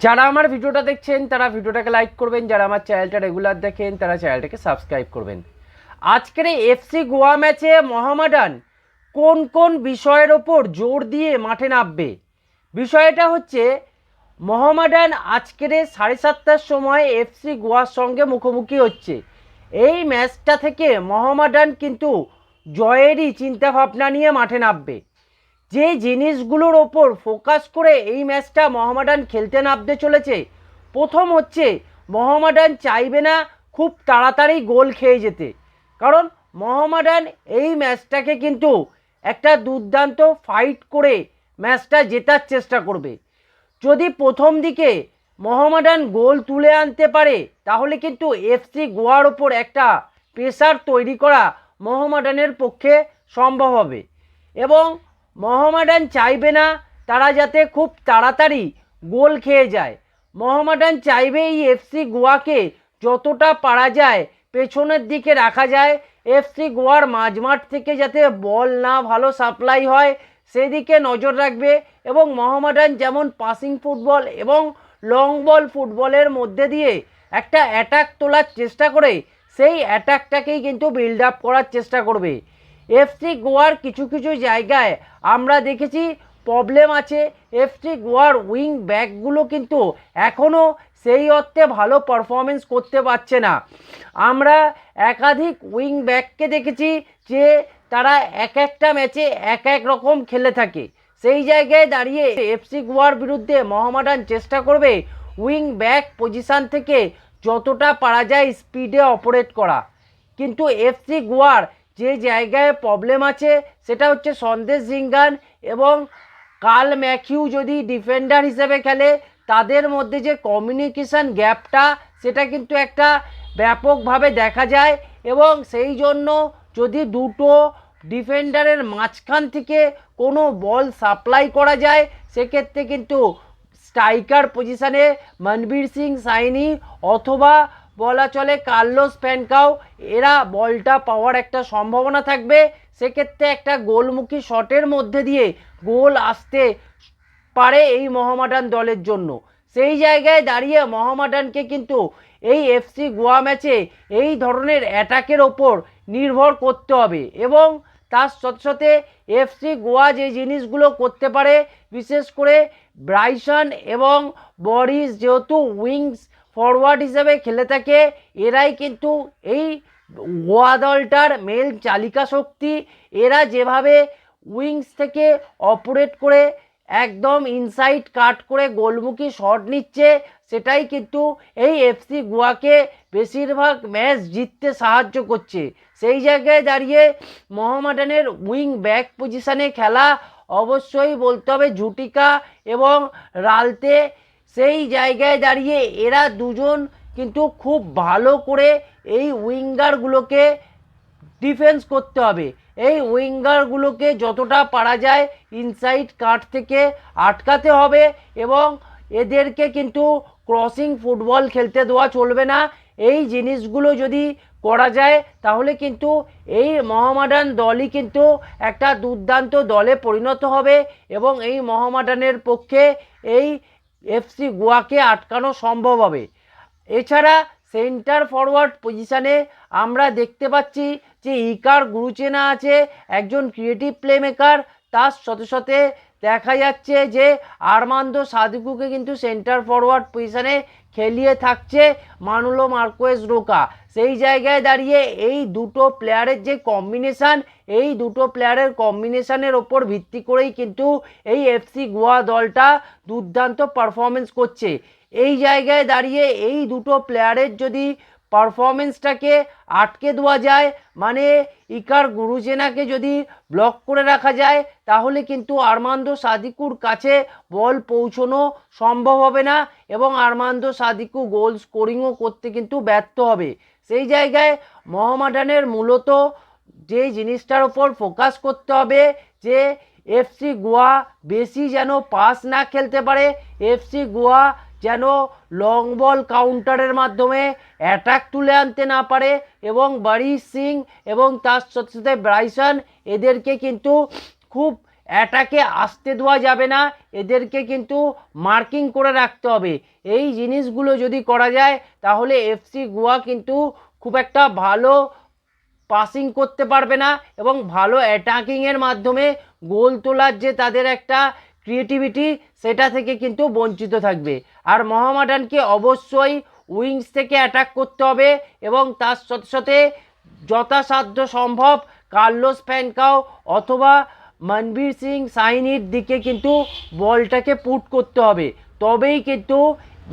যারা আমার ভিডিওটা দেখছেন, তারা ভিডিওটাকে লাইক করবেন। যারা আমার চ্যানেলটা রেগুলার দেখেন, তারা চ্যানেলটাকে সাবস্ক্রাইব করবেন। আজকের এই এফসি গোয়া ম্যাচে মোহামেডান কোন কোন বিষয়ের ওপর জোর দিয়ে মাঠে নামবে? বিষয়টা হচ্ছে মোহামেডান আজকের সাড়ে সাতটার সময় এফসি গোয়ার সঙ্গে মুখোমুখি হচ্ছে। এই ম্যাচটা থেকে মোহামেডান কিন্তু জয়েরই চিন্তাভাবনা নিয়ে মাঠে নামবে। যে জিনিসগুলোর ওপর ফোকাস করে এই ম্যাচটা মহামাডান খেলতে নামতে চলেছে, প্রথম হচ্ছে মহামাডান চাইবে না খুব তাড়াতাড়ি গোল খেয়ে যেতে। কারণ মহামাডান এই ম্যাচটাকে কিন্তু একটা দুর্দান্ত ফাইট করে ম্যাচটা জেতার চেষ্টা করবে। যদি প্রথম দিকে মহামাডান গোল তুলে আনতে পারে, তাহলে কিন্তু এফসি গোয়ার ওপর একটা প্রেসার তৈরি করা মহামাডানের পক্ষে সম্ভব হবে। এবং মোহামেডান চাইবে না, তারা যাতে খুব তাড়াতাড়ি গোল খেয়ে যায়। মোহামেডান চাইবে এই এফসি গোয়াকে যতটা পারা যায় পেছনের দিকে রাখা যায়। এফসি গোয়ার মাঝমাঠ থেকে যাতে বল না ভালো সাপ্লাই হয়, সেদিকে নজর রাখবে এবং মোহামেডান যেমন পাসিং ফুটবল এবং লং বল ফুটবলের মধ্যে দিয়ে একটা অ্যাটাক তোলার চেষ্টা করে, সেই অ্যাটাকটাকেই কিন্তু বিল্ড আপ করার চেষ্টা করবে। এফসি গোয়ার কিছু কিছু জায়গায় আমরা দেখেছি প্রবলেম আছে। এফসি গোয়ার উইং ব্যাকগুলো কিন্তু এখনও সেই অর্থে ভালো পারফরমেন্স করতে পারছে না। আমরা একাধিক উইং ব্যাককে দেখেছি যে তারা এক একটা ম্যাচে এক এক রকম খেলে থাকে। সেই জায়গায় দাঁড়িয়ে এফসি গোয়ার বিরুদ্ধে মোহামেডান চেষ্টা করবে উইং ব্যাক পজিশান থেকে যতটা পারা যায় স্পিডে অপারেট করা। কিন্তু এফসি গোয়ার যে জায়গায় প্রবলেম আছে, সেটা হচ্ছে সন্দেশ জিঙ্গান এবং কাল ম্যাথিউ যদি ডিফেন্ডার হিসেবে খেলে, তাদের মধ্যে যে কমিউনিকেশান গ্যাপটা সেটা কিন্তু একটা ব্যাপকভাবে দেখা যায় এবং সেই জন্য যদি দুটো ডিফেন্ডারের মাঝখান থেকে কোনো বল সাপ্লাই করা যায়, সেক্ষেত্রে কিন্তু স্ট্রাইকার পজিশানে মনবীর সিং সাইনি অথবা বলা চলে কার্লোস ফ্যানকাও এরা বলটা পাওয়ার একটা সম্ভাবনা থাকবে। সেক্ষেত্রে একটা গোলমুখী শটের মধ্যে দিয়ে গোল আসতে পারে এই মহামাডান দলের জন্য। সেই জায়গায় দাঁড়িয়ে মহামাডানকে কিন্তু এই এফসি গোয়া ম্যাচে এই ধরনের অ্যাটাকের ওপর নির্ভর করতে হবে এবং তার সাথে সাথে এফসি গোয়া যে জিনিসগুলো করতে পারে, বিশেষ করে ব্রাইসন এবং বরিস যেহেতু উইংস ফরওয়ার্ড হিসেবে খেলে থাকে। এরাই কিন্তু এই গোয়া দলটার মেল চালিকা শক্তি। এরা যেভাবে উইংস থেকে অপারেট করে একদম ইনসাইড কাট করে গোলমুখী শট নিচ্ছে, সেটাই কিন্তু এই এফসি গোয়াকে বেশিরভাগ ম্যাচ জিততে সাহায্য করছে। সেই জায়গায় দাঁড়িয়ে মোহামেডানের উইং ব্যাক পজিশানে খেলা অবশ্যই বলতে হবে ঝুটিকা এবং রালতে সেই জায়গায় দাঁড়িয়ে এরা দুজন কিন্তু খুব ভালো করে এই উইঙ্গারগুলোকে ডিফেন্স করতে হবে। এই উইঙ্গারগুলোকে যতটা পারা যায় ইনসাইড কাট থেকে আটকাতে হবে এবং এদেরকে কিন্তু ক্রসিং ফুটবল খেলতে দেওয়া চলবে না। এই জিনিসগুলো যদি করা যায় তাহলে কিন্তু এই মহামাডান দলই কিন্তু একটা দুর্দান্ত দলে পরিণত হবে এবং এই মহামাডানের পক্ষে এই এফসি গোয়াকে আটকানো সম্ভব হবে। এছাড়া সেন্টার ফরওয়ার্ড পজিশানে আমরা দেখতে পাচ্ছি যে ইকার গুরুচেনা আছে, একজন ক্রিয়েটিভ প্লেমেকার, তার সাথে সাথে দেখা যাচ্ছে যে আরমান্দো সাদিকুকে কিন্তু সেন্টার ফরওয়ার্ড পজিশানে খেলিয়ে থাকছে মানুলো মার্কোয়েস রোকা। সেই জায়গায় দাঁড়িয়ে এই দুটো প্লেয়ারের যে কম্বিনেশান এই দুটো প্লেয়ারের কম্বিনেশানের ওপর ভিত্তি করেই কিন্তু এই এফসি গোয়া দলটা দুর্দান্ত পারফরমেন্স করছে। এই জায়গায় দাঁড়িয়ে এই দুটো প্লেয়ারের যদি পারফরমেন্সটাকে আটকে দেওয়া যায়। মানে ইকার গুরুজেনাকে যদি ব্লক করে রাখা যায়, তাহলে কিন্তু আরমান্দো সাদিকুর কাছে বল পৌঁছনো সম্ভব হবে না এবং আরমান্দো সাদিকু গোল স্কোরিংও করতে কিন্তু ব্যর্থ হবে। সেই জায়গায় মোহামেডানের মূলত যে জিনিসটার ওপর ফোকাস করতে হবে, যে এফসি গোয়া বেশি যেন পাস না খেলতে পারে, এফসি গোয়া যেন লং বল কাউন্টারের মাধ্যমে অ্যাটাক তুলে আনতে না পারে এবং বারি সিং এবং তার সাথে সাথে ব্রাইসন এদেরকে কিন্তু খুব অ্যাটাকে আসতে দেওয়া যাবে না। এদেরকে কিন্তু মার্কিং করে রাখতে হবে। এই জিনিসগুলো যদি করা যায়, তাহলে এফসি গোয়া কিন্তু খুব একটা ভালো পাসিং করতে পারবে না এবং ভালো অ্যাটাকিংয়ের মাধ্যমে গোল তোলার যে তাদের একটা ক্রিয়েটিভিটি সেটা থেকে কিন্তু বঞ্চিত থাকবে। আর মহামাডানকে অবশ্যই উইংস থেকে অ্যাটাক করতে হবে এবং তার সাথে সাথে যথাসাধ্য সম্ভব কার্লোস ফ্যানকাও অথবা মনবীর সিং সাইনির দিকে কিন্তু বলটাকে পুট করতে হবে। তবেই কিন্তু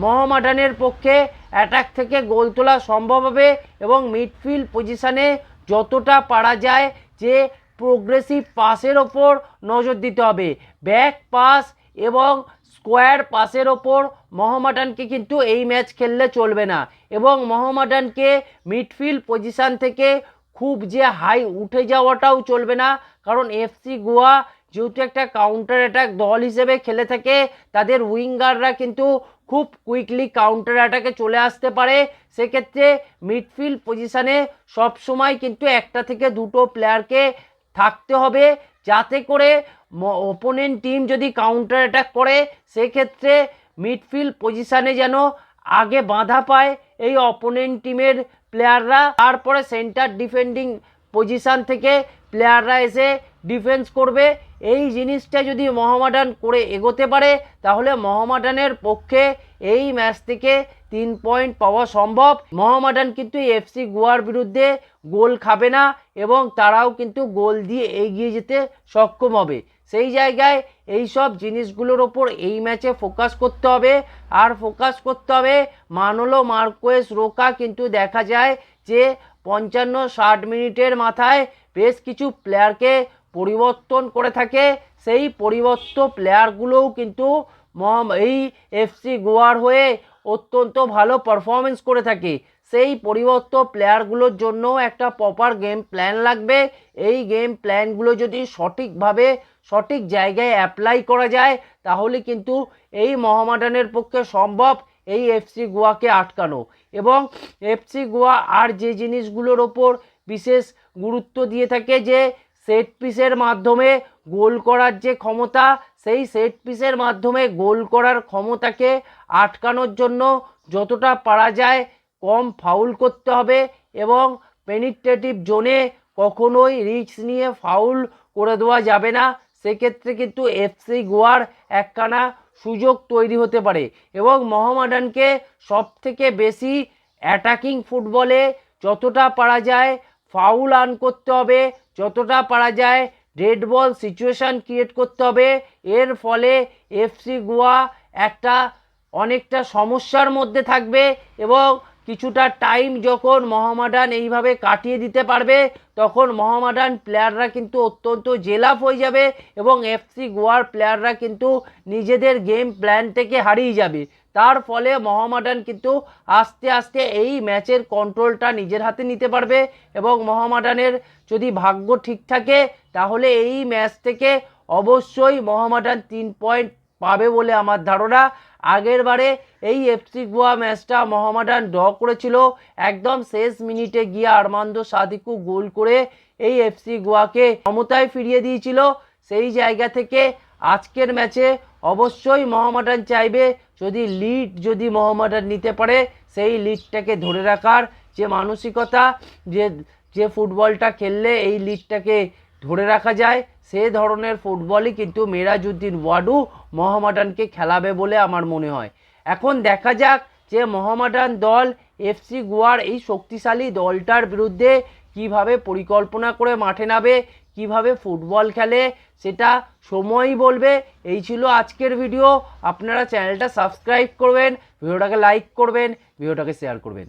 মহামাডানের পক্ষে অ্যাটাক থেকে গোল তোলা সম্ভব হবে এবং মিডফিল্ড পজিশানে যতটা পারা যায় যে প্রোগ্রেসিভ পাসের ওপর নজর দিতে হবে। ব্যাক পাস এবং স্কোয়ার পাসের ওপর মোহামেডানকে কিন্তু এই ম্যাচ খেললে চলবে না। এবং মোহামেডানকে মিডফিল্ড পজিশান থেকে খুব যে হাই উঠে যাওয়াটাও চলবে না। কারণ এফসি গোয়া যেহেতু একটা কাউন্টার অ্যাটাক দল হিসেবে খেলে থাকে, তাদের উইঙ্গাররা কিন্তু খুব কুইকলি কাউন্টার অ্যাটাকে চলে আসতে পারে। সেক্ষেত্রে মিডফিল্ড পজিশানে সবসময় কিন্তু একটা থেকে দুটো প্লেয়ারকে থাকতে হবে যাতে করে ওপোনেন্ট টিম যদি কাউন্টার অ্যাটাক করে, সেক্ষেত্রে মিডফিল্ড পজিশানে যেন আগে বাধা পায় এই অপোনেন্ট টিমের প্লেয়াররা তারপরে সেন্টার ডিফেন্ডিং পজিশান থেকে প্লেয়াররা এসে ডিফেন্স করবে। এই জিনিসটা যদি মহামাডান করে এগোতে পারে, তাহলে মহামাডানের পক্ষে এই ম্যাচ থেকে তিন পয়েন্ট পাওয়া সম্ভব। মোহামেডান কিন্তু এফসি গোয়ার বিরুদ্ধে গোল খাবে না এবং তারাও কিন্তু গোল দিয়ে এগিয়ে যেতে সক্ষম হবে। সেই জায়গায় এই সব জিনিসগুলোর ওপর এই ম্যাচে ফোকাস করতে হবে। আর ফোকাস করতে হবে মানলো মার্কোয়েস রোকা কিন্তু দেখা যায় যে পঞ্চান্ন ষাট মিনিটের মাথায় বেশ কিছু প্লেয়ারকে পরিবর্তন করে থাকে। সেই পরিবর্ত প্লেয়ারগুলোও কিন্তু এই এফসি গোয়ার হয়ে অত্যন্ত ভালো পারফরমেন্স করে থাকে। সেই পরিবর্ত প্লেয়ারগুলোর জন্য একটা প্রপার গেম প্ল্যান লাগবে। এই গেম প্ল্যানগুলো যদি সঠিকভাবে, সঠিক জায়গায় অ্যাপ্লাই করা যায়, তাহলে কিন্তু এই মহামাডানের পক্ষে সম্ভব এই এফসি গোয়াকে আটকানো। এবং এফসি গোয়া আর যে জিনিসগুলোর ওপর বিশেষ গুরুত্ব দিয়ে থাকে যে সেট পিসের মাধ্যমে গোল করার যে ক্ষমতা সেই সেট পিসের মাধ্যমে গোল করার ক্ষমতাকে আটকানোর জন্য যতটা পারা যায় কম ফাউল করতে হবে এবং পেনিট্রেটিভ জোনে কখনোই রিস্ক নিয়ে ফাউল করে দেওয়া যাবে না। সেক্ষেত্রে কিন্তু এফসি গোয়ার একখানা সুযোগ তৈরি হতে পারে এবং মোহামেডানকে সব থেকে বেশি অ্যাটাকিং ফুটবলে যতটা পারা যায় ফাউল আর্ন করতে হবে, যতটা পারা যায় রেড বল সিচুয়েশান ক্রিয়েট করতে হবে। এর ফলে এফসি গোয়া একটা অনেকটা সমস্যার মধ্যে থাকবে এবং কিছুটা টাইম যখন মহামাডান এইভাবে কাটিয়ে দিতে পারবে, তখন মহামাডান প্লেয়াররা কিন্তু অত্যন্ত জেলাপ হয়ে যাবে এবং এফসি গোয়ার প্লেয়াররা কিন্তু নিজেদের গেম প্ল্যান থেকে হারিয়ে যাবে। তার ফলে মহামাডান কিন্তু আস্তে আস্তে এই ম্যাচের কন্ট্রোলটা নিজের হাতে নিতে পারবে এবং মহামাডানের যদি ভাগ্য ঠিক থাকে, তাহলে এই ম্যাচ থেকে অবশ্যই মহামাডান তিন পয়েন্ট পাবে বলে আমার ধারণা। আগের বারে এই এফসি গোয়া ম্যাচটা মহামাডান ড্র করেছিল। একদম শেষ মিনিটে গিয়ে আরমান্দ সাদিকু গোল করে এই এফসি গোয়াকে ক্ষমতায় ফিরিয়ে দিয়েছিল। সেই জায়গা থেকে আজকের ম্যাচে অবশ্যই মহামাডান চাইবে, যদি লিড যদি মহামাডান নিতে পারে, সেই লিডটাকে ধরে রাখার যে মানসিকতা, যে যে ফুটবলটা খেললে এই লিডটাকে ধরে রাখা যায়, সে ধরনের ফুটবলই কিন্তু মেরাজউদ্দিন ওয়াডু মোহামেডানকে খেলাবে বলে আমার মনে হয়। এখন দেখা যাক যে মোহামেডান দল এফসি গোয়ার এই শক্তিশালী দলটার বিরুদ্ধে কীভাবে পরিকল্পনা করে মাঠে নামে কীভাবে ফুটবল খেলে সেটা সময়ই বলবে। এই ছিল আজকের ভিডিও আপনারা চ্যানেলটা সাবস্ক্রাইব করবেন ভিডিওটাকে লাইক করবেন ভিডিওটাকে শেয়ার করবেন।